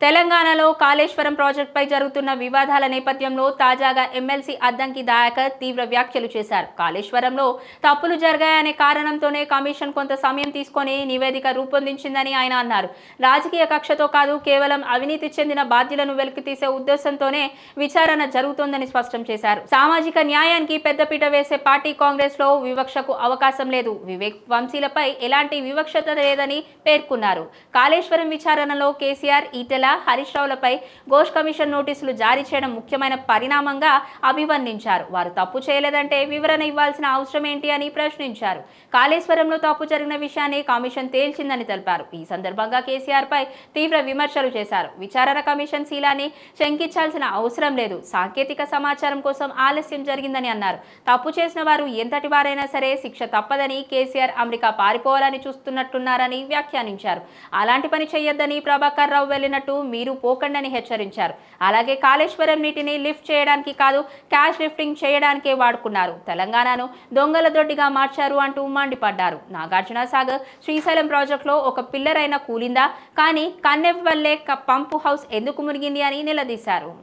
తెలంగాణలో కాళేశ్వరం ప్రాజెక్టుపై జరుగుతున్న వివాదాల నేపథ్యంలో తాజాగా ఎమ్మెల్సీ అద్దంకి దయాకర్ తీవ్ర వ్యాఖ్యలు చేశారు. కాళేశ్వరంలో తప్పులు జరిగాయనే కారణంతోనే కమిషన్ కొంత సమయం తీసుకొని నివేదిక రూపొందించిందని ఆయన అన్నారు. రాజకీయ కక్షతో కాదు కేవలం అవినీతి చెందిన బాధ్యులను వెలికితీసే ఉద్దేశంతోనే విచారణ జరుగుతోందని స్పష్టం చేశారు. సామాజిక న్యాయానికి పెద్దపీట వేసే పార్టీ కాంగ్రెస్లో వివక్షకు అవకాశం లేదు. వివేక్ వంశీలపై ఎలాంటి వివక్షత లేదని పేర్కొన్నారు. కాళేశ్వరం విచారణలో కేసీఆర్ ఈటెల హరీష్ రావులపై ఘోష్ కమిషన్ నోటీసులు జారీ చేయడం ముఖ్యమైన పరిణామంగా అభివర్ణించారు. వారు తప్పు చేయలేదంటే వివరణ ఇవ్వాల్సిన అవసరం ఏంటి అని ప్రశ్నించారు. కాళేశ్వరంలో తప్పు జరిగిన విషయాన్ని కమిషన్ తేల్చిందని తెలిపారు. ఈ సందర్భంగా కేసీఆర్ పై తీవ్ర విమర్శలు చేశారు. విచారణ కమిషన్ శీలాన్ని శంకించాల్సిన అవసరం లేదు. సాంకేతిక సమాచారం కోసం ఆలస్యం జరిగిందని అన్నారు. తప్పు చేసిన వారు ఎంతటి వారైనా సరే శిక్ష తప్పదని కేసీఆర్ అమెరికా పారిపోవాలని చూస్తున్నట్టున్నారని వ్యాఖ్యానించారు. అలాంటి పని చేయొద్దని ప్రభాకర్ రావు వెళ్ళినట్టు మీరు పోకండని హెచ్చరించారు. అలాగే కాళేశ్వరం నీటిని లిఫ్ట్ చేయడానికి కాదు క్యాష్ లిఫ్టింగ్ చేయడానికే వాడుకున్నారు. తెలంగాణను దొంగల దొడ్డిగా మార్చారు అంటూ మండిపడ్డారు. నాగార్జున సాగర్ శ్రీశైలం ప్రాజెక్టులో ఒక పిల్లర్ అయిన కూలిందా? కానీ కన్నెవ్వల్లే పంపు హౌస్ ఎందుకు మునిగింది అని నిలదీశారు.